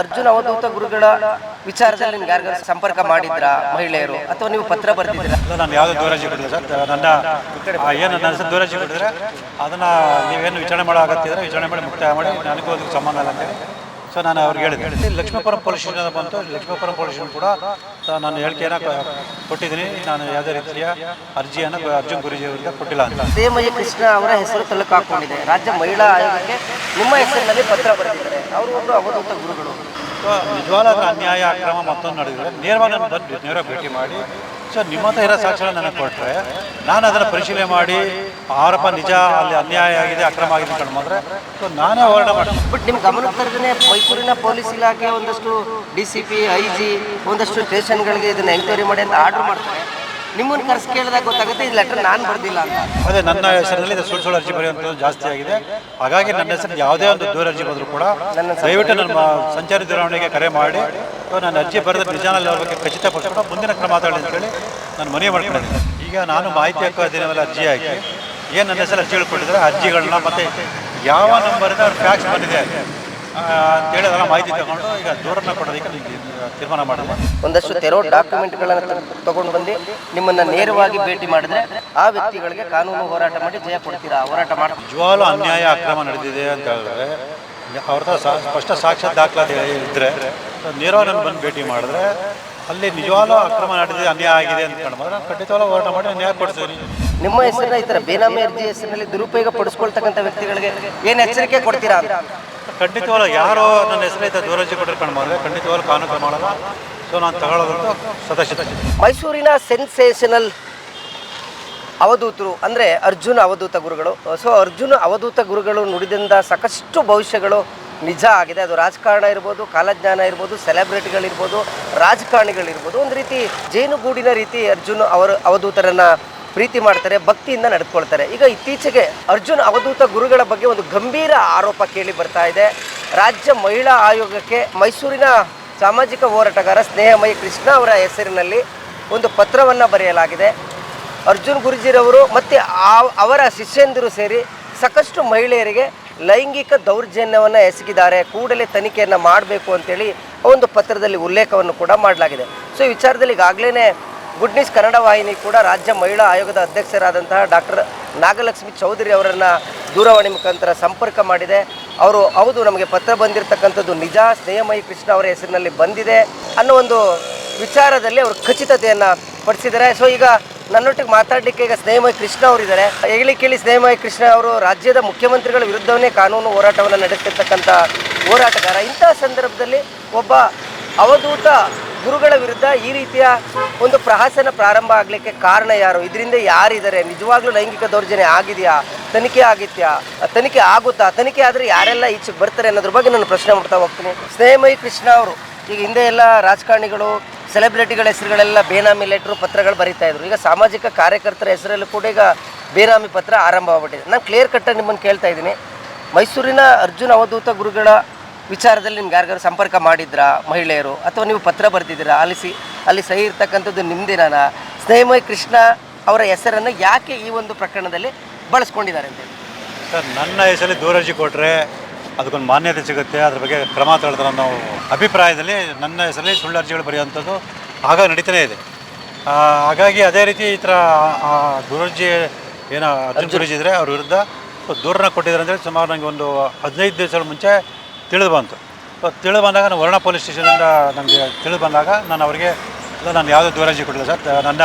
ಅರ್ಜುನ್ ಅವಧೂತ ಗುರುಗಳ ವಿಚಾರದಲ್ಲಿ ನಿಮ್ಗೆ ಯಾರಿಗಾದ್ರು ಸಂಪರ್ಕ ಮಾಡಿದ್ರ ಮಹಿಳೆಯರು? ಅಥವಾ ನೀವು ಪತ್ರ ಬರ್ತಿದ್ದೀರಾ ನಾನು ಯಾವುದೇ ದೂರಾಜಿ ಕೊಟ್ಟಿಲ್ಲ ಸರ್. ನನ್ನ ಏನು ನನ್ನ ಹೆಸರು ದೂರಾಜಿ ಕೊಟ್ಟಿದ್ರೆ ಅದನ್ನು ನೀವೇನು ವಿಚಾರಣೆ ಮಾಡೋ ಅಗತ್ಯ ವಿಚಾರಣೆ ಮಾಡಿ ಮುಕ್ತಾಯ ಮಾಡಿ, ನನಗೂ ಅದಕ್ಕೆ ಸಂಬಂಧ ಇಲ್ಲ ಅಂತೇಳಿ ಸೊ ನಾನು ಅವ್ರಿಗೆ ಹೇಳಿದೆ. ಲಕ್ಷ್ಮೀಪುರಂ ಪೊಲೀಸ್ ಸ್ಟೇಷನ್ ಬಂತು. ಲಕ್ಷ್ಮೀಪುರಂ ಪೊಲೀಸ್ ಸ್ಟೇಷನ್ ಕೂಡ ನಾನು ಹೇಳಿಕೆಯನ್ನು ಕೊಟ್ಟಿದ್ದೀನಿ. ನಾನು ಯಾವುದೇ ರೀತಿಯ ಅರ್ಜಿಯನ್ನು ಅರ್ಜುನ್ ಗುರುಜಿ ಅವರಿಗೆ ಕೊಟ್ಟಿಲ್ಲ ಅಂತ. ಸೇಮಯ್ಯ ಕೃಷ್ಣ ಅವರ ಹೆಸರು ತಲುಕು ಹಾಕೊಂಡಿದೆ ರಾಜ್ಯ ಮಹಿಳಾ ಆಯೋಗಕ್ಕೆ ನಿಮ್ಮ ಹೆಸರಿನಲ್ಲಿ ಪತ್ರ ಬರೆದಿದ್ದಾರೆ. ಅವರು ಒಂದು ಅವಧೂತ ಗುರುಗಳು. ಸೊ ನಿಜವಾದ ಅನ್ಯಾಯ ಅಕ್ರಮ ಮತ್ತೊಂದು ನಡೆದಿದೆ. ನೇರವಾಗಿ ನಾನು ಬಂದು ನೇರವಾಗಿ ಭೇಟಿ ಮಾಡಿ. ಸೊ ನಿಮ್ಮ ಹತ್ರ ಇರೋ ಸಾಕ್ಷ್ಯ ನನಗೆ ಕೊಟ್ಟರೆ ನಾನು ಅದನ್ನು ಪರಿಶೀಲನೆ ಮಾಡಿ ಆರೋಪ ನಿಜ ಅಲ್ಲಿ ಅನ್ಯಾಯ ಆಗಿದೆ ಅಕ್ರಮ ಆಗಿದೆ ಕಣ್ಮ ಅಂದ್ರೆ ಸೊ ನಾನೇ ಹೋರಾಟ ಮಾಡ್ತೀನಿ. ಬಟ್ ನಿಮ್ಮ ಗಮನಕ್ಕೆ ತರದೇ ಮೈಸೂರಿನ ಪೊಲೀಸ್ ಇಲಾಖೆ ಒಂದಷ್ಟು D C P I G ಒಂದಷ್ಟು ಸ್ಟೇಷನ್ಗಳಿಗೆ ಇದನ್ನ ಎಂಕ್ವೈರಿ ಮಾಡಿ ಅಂತ ಆರ್ಡರ್ ಮಾಡ್ತಾರೆ. ನಿಮ್ಮನ್ನು ಕರೆಸಿ ಕೇಳಿದಾಗ ಗೊತ್ತಾಗುತ್ತೆ ಈ ಲೆಟರ್ ನಾನು ಬರ್ದಿಲ್ಲ ಅಂತ. ಅದೇ ನನ್ನ ಹೆಸರಿನಲ್ಲಿ ಇದು ಸುಳ್ಳು ಸುಳ್ಳು ಅರ್ಜಿ ಬರೆಯುವಂಥದ್ದು ಜಾಸ್ತಿ ಆಗಿದೆ. ಹಾಗಾಗಿ ನನ್ನ ಹೆಸರು ಯಾವುದೇ ಒಂದು ದೂರ ಅರ್ಜಿ ಬಂದರೂ ಕೂಡ ದಯವಿಟ್ಟು ನನ್ನ ಸಂಚಾರಿ ದೂರವಾಣಿಗೆ ಕರೆ ಮಾಡಿ. ನನ್ನ ಅರ್ಜಿ ಬರೆದ ನಿಜಾನಲ್ಲಿ ಅವ್ರ ಬಗ್ಗೆ ಖಚಿತಪಡಿಸ್ಕೊಂಡು ಮುಂದಿನ ಕ್ರಮ ತಗೊಳ್ಳಿ ಅಂತೇಳಿ ನಾನು ಮನವಿ ಮಾಡ್ಕೊಂಡಿದ್ದೀನಿ. ಈಗ ನಾನು ಮಾಹಿತಿ ಹಕ್ಕು ಅಧೀನದಲ್ಲಿ ಅರ್ಜಿ ಹಾಕಿ ಏನು ನನ್ನ ಹೆಸರು ಅರ್ಜಿಗಳು ಕೊಟ್ಟಿದ್ದಾರೆ ಅರ್ಜಿಗಳನ್ನ ಮತ್ತು ಯಾವ ನಂಬರಿಂದ ಅವ್ರು ಫ್ಯಾಕ್ಸ್ ಬಂದಿದೆ ಅಂತೇಳಿದ್ರೆ ಅಂತೇಳಿ ಮಾಹಿತಿ ತಗೊಂಡು ಈಗ ದೂರನ್ನ ಕೊಡೋದಕ್ಕೆ ತೀರ್ಮಾನ ಮಾಡಿದೆ ಒಂದಷ್ಟು ತೆರೋ ಡಾಕ್ಯುಮೆಂಟ್ಗಳನ್ನು ತಗೊಂಡು ಬಂದು ನಿಮ್ಮನ್ನ ನೇರವಾಗಿ ಭೇಟಿ ಮಾಡಿದ್ರೆ ಆ ವ್ಯಕ್ತಿಗಳಿಗೆ ಕಾನೂನು ಹೋರಾಟ ಮಾಡಿ ಜಯ ಕೊಡ್ತೀರಾ? ಹೋರಾಟ ಮಾಡಿ ನಿಜವಾಗ್ಲೂ ಅನ್ಯಾಯ ಅಕ್ರಮ ನಡೆದಿದೆ ಅಂತ ಹೇಳಿದ್ರೆ ಅವ್ರ ಹತ್ರ ಸ್ಪಷ್ಟ ಸಾಕ್ಷ್ಯ ದಾಖಲಾತಿ ಇದ್ದರೆ ನೇರವಾಗಿ ನಾನು ಬಂದು ಭೇಟಿ ಮಾಡಿದ್ರೆ ಅಲ್ಲಿ ನಿಜವಾಗ್ಲೂ ಅಕ್ರಮ ನಡೆದಿದೆ ಅನ್ಯಾಯ ಆಗಿದೆ ಅಂತ ಕಂಡು ನಾನು ಖಂಡಿತವಾಗ್ಲೂ ಹೋರಾಟ ಮಾಡಿ ನಾನು ನ್ಯಾಯ ಕೊಡ್ತೀನಿ. ನಿಮ್ಮ ಹೆಸರಿನ ಈ ಥರ ಬೇನಾಮಿ ಅರ್ಜಿ ಹೆಸರಿನಲ್ಲಿ ದುರುಪಯೋಗ ಪಡಿಸ್ಕೊಳ್ತಕ್ಕಂಥ ವ್ಯಕ್ತಿಗಳಿಗೆ ಏನು ಎಚ್ಚರಿಕೆ ಕೊಡ್ತೀರಾ ಅಂತ? ಯಾರು ಯಾರೋ ನನ್ನ ಹೆಸರೈತ ದೂರಜಿ ಕೊಟ್ಟರೆ ಕಂಡು ಮಾಡಿದ್ರೆ ಖಂಡಿತವಾಗ್ಲೂ ಕಾನೂನು ಮಾಡಲ್ಲ. ಸೊ ನಾನು ತಗೊಳ್ಳೋದು ಸದಸ್ಯ ಮೈಸೂರಿನ ಸೆನ್ಸೇಷನಲ್ ಅವಧೂತರು ಅಂದರೆ ಅರ್ಜುನ ಅವಧೂತ ಗುರುಗಳು. ಸೊ ಅರ್ಜುನ ಅವಧೂತ ಗುರುಗಳು ನುಡಿದಿಂದ ಸಾಕಷ್ಟು ಭವಿಷ್ಯಗಳು ನಿಜ ಆಗಿದೆ. ಅದು ರಾಜಕಾರಣ ಇರ್ಬೋದು ಕಾಲಜ್ಞಾನ ಇರ್ಬೋದು ಸೆಲೆಬ್ರಿಟಿಗಳಿರ್ಬೋದು ರಾಜಕಾರಣಿಗಳಿರ್ಬೋದು. ಒಂದು ರೀತಿ ಜೇನುಗೂಡಿನ ರೀತಿ ಅರ್ಜುನ್ ಅವರು ಅವಧೂತರನ್ನ ಪ್ರೀತಿ ಮಾಡ್ತಾರೆ, ಭಕ್ತಿಯಿಂದ ನಡೆದುಕೊಳ್ತಾರೆ. ಈಗ ಇತ್ತೀಚೆಗೆ ಅರ್ಜುನ್ ಅವಧೂತ ಗುರುಗಳ ಬಗ್ಗೆ ಒಂದು ಗಂಭೀರ ಆರೋಪ ಕೇಳಿ ಬರ್ತಾ ಇದೆ. ರಾಜ್ಯ ಮಹಿಳಾ ಆಯೋಗಕ್ಕೆ ಮೈಸೂರಿನ ಸಾಮಾಜಿಕ ಹೋರಾಟಗಾರ ಸ್ನೇಹಮಯಿ ಕೃಷ್ಣ ಅವರ ಹೆಸರಿನಲ್ಲಿ ಒಂದು ಪತ್ರವನ್ನು ಬರೆಯಲಾಗಿದೆ. ಅರ್ಜುನ್ ಗುರುಜಿರವರು ಮತ್ತು ಅವರ ಶಿಷ್ಯಂದಿರು ಸೇರಿ ಸಾಕಷ್ಟು ಮಹಿಳೆಯರಿಗೆ ಲೈಂಗಿಕ ದೌರ್ಜನ್ಯವನ್ನು ಎಸಗಿದ್ದಾರೆ. ಕೂಡಲೇ ತನಿಖೆಯನ್ನು ಮಾಡಬೇಕು ಅಂತೇಳಿ ಒಂದು ಪತ್ರದಲ್ಲಿ ಉಲ್ಲೇಖವನ್ನು ಕೂಡ ಮಾಡಲಾಗಿದೆ. ಸೊ ಈ ವಿಚಾರದಲ್ಲಿ ಈಗಾಗಲೇ ಗುಡ್ ನ್ಯೂಸ್ ಕನ್ನಡ ವಾಹಿನಿ ಕೂಡ ರಾಜ್ಯ ಮಹಿಳಾ ಆಯೋಗದ ಅಧ್ಯಕ್ಷರಾದಂತಹ ಡಾಕ್ಟರ್ ನಾಗಲಕ್ಷ್ಮಿ ಚೌಧರಿ ಅವರನ್ನು ದೂರವಾಣಿ ಮುಖಾಂತರ ಸಂಪರ್ಕ ಮಾಡಿದೆ. ಅವರು, ಹೌದು, ನಮಗೆ ಪತ್ರ ಬಂದಿರತಕ್ಕಂಥದ್ದು ನಿಜ. ಸ್ನೇಹಮಯಿ ಕೃಷ್ಣ ಅವರ ಹೆಸರಿನಲ್ಲಿ ಬಂದಿದೆ ಅನ್ನೋ ಒಂದು ವಿಚಾರದಲ್ಲಿ ಅವರು ಖಚಿತತೆಯನ್ನು ಪಡಿಸಿದ್ದಾರೆ. ಸೊ, ಈಗ ನನ್ನೊಟ್ಟಿಗೆ ಮಾತಾಡಲಿಕ್ಕೆ ಈಗ ಸ್ನೇಹಮಯ ಕೃಷ್ಣ ಅವರಿದ್ದಾರೆ. ಹೇಳಿ ಕೇಳಿ, ಸ್ನೇಹಮಯ ಕೃಷ್ಣ ಅವರು ರಾಜ್ಯದ ಮುಖ್ಯಮಂತ್ರಿಗಳ ವಿರುದ್ಧವನ್ನೇ ಕಾನೂನು ಹೋರಾಟವನ್ನು ನಡೆಸ್ತಿರ್ತಕ್ಕಂಥ ಹೋರಾಟಗಾರ. ಇಂತಹ ಸಂದರ್ಭದಲ್ಲಿ ಒಬ್ಬ ಅವಧೂತ ಗುರುಗಳ ವಿರುದ್ಧ ಈ ರೀತಿಯ ಒಂದು ಪ್ರಹಸನ ಪ್ರಾರಂಭ ಆಗಲಿಕ್ಕೆ ಕಾರಣ ಯಾರು? ಇದರಿಂದ ಯಾರಿದ್ದಾರೆ? ನಿಜವಾಗ್ಲೂ ಲೈಂಗಿಕ ದೌರ್ಜನ್ಯ ಆಗಿದೆಯಾ? ತನಿಖೆ ಆಗಿತ್ಯಾ? ತನಿಖೆ ಆಗುತ್ತಾ? ತನಿಖೆ ಆದರೆ ಯಾರೆಲ್ಲ ಈಚೆಗೆ ಬರ್ತಾರೆ ಅನ್ನೋದ್ರ ಬಗ್ಗೆ ನಾನು ಪ್ರಶ್ನೆ ಮಾಡ್ತಾ ಹೋಗ್ತೀನಿ. ಸ್ನೇಹಮಯಿ ಕೃಷ್ಣ ಅವರು, ಈಗ ಹಿಂದೆ ಎಲ್ಲ ರಾಜಕಾರಣಿಗಳು ಸೆಲೆಬ್ರಿಟಿಗಳ ಹೆಸರುಗಳೆಲ್ಲ ಬೇನಾಮಿ ಲೆಟ್ರು ಪತ್ರಗಳು ಬರೀತಾ ಇದ್ರು. ಈಗ ಸಾಮಾಜಿಕ ಕಾರ್ಯಕರ್ತರ ಹೆಸರಲ್ಲೂ ಕೂಡ ಈಗ ಬೇನಾಮಿ ಪತ್ರ ಆರಂಭವಾಗ್ಬಿಟ್ಟಿದೆ ನಾನು ಕ್ಲಿಯರ್ ಕಟ್ಟಾಗಿ ನಿಮ್ಮನ್ನು ಕೇಳ್ತಾ ಇದ್ದೀನಿ. ಮೈಸೂರಿನ ಅರ್ಜುನ್ ಅವಧೂತ ಗುರುಗಳ ವಿಚಾರದಲ್ಲಿ ನಿಮ್ಗೆ ಯಾರಿಗಾರು ಸಂಪರ್ಕ ಮಾಡಿದ್ರಾ ಮಹಿಳೆಯರು? ಅಥವಾ ನೀವು ಪತ್ರ ಬರೆದಿದ್ದೀರಾ? ಅಲ್ಲಿ ಸಿ ಅಲ್ಲಿ ಸಹಿ ಇರ್ತಕ್ಕಂಥದ್ದು ನಿಮ್ಮದೇನ ಸ್ನೇಹಮಯ ಕೃಷ್ಣ ಅವರ ಹೆಸರನ್ನು ಯಾಕೆ ಈ ಒಂದು ಪ್ರಕರಣದಲ್ಲಿ ಬಳಸ್ಕೊಂಡಿದ್ದಾರೆ ಅಂತ ಸರ್ ನನ್ನ ಹೆಸರಲ್ಲಿ ದೂರರ್ಜಿ ಕೊಟ್ಟರೆ ಅದಕ್ಕೊಂದು ಮಾನ್ಯತೆ ಸಿಗುತ್ತೆ. ಅದ್ರ ಬಗ್ಗೆ ಕ್ರಮ ತಗೊಳ್ತಾರೆ ಅನ್ನೋ ಅಭಿಪ್ರಾಯದಲ್ಲಿ ನನ್ನ ಹೆಸರಲ್ಲಿ ಸುಳ್ಳು ಅರ್ಜಿಗಳು ಬರೆಯುವಂಥದ್ದು ಆಗ ನಡೀತಾನೆ ಇದೆ. ಹಾಗಾಗಿ ಅದೇ ರೀತಿ ಈ ಥರ ದೂರಜಿ ದೂರರ್ಜಿ ಏನೋ ಅರ್ಜಿ ಇದ್ದರೆ ಅವ್ರ ವಿರುದ್ಧ ದೂರನ ಕೊಟ್ಟಿದ್ದಾರೆ ಅಂದರೆ ಸುಮಾರು ನನಗೆ ಒಂದು ಹದಿನೈದು ದಿವಸಗಳ ಮುಂಚೆ ತಿಳಿದು ಬಂತು. ಸೊ ತಿಳಿದು ಬಂದಾಗ ನಾನು ವರ್ಣ ಪೊಲೀಸ್ ಸ್ಟೇಷನಿಂದ ನನಗೆ ತಿಳಿದು ಬಂದಾಗ ನಾನು ಅವರಿಗೆ ಇಲ್ಲ ನಾನು ಯಾವುದೇ ದೂರಜಿ ಕೊಟ್ಟಿಲ್ಲ ಸರ್. ನನ್ನ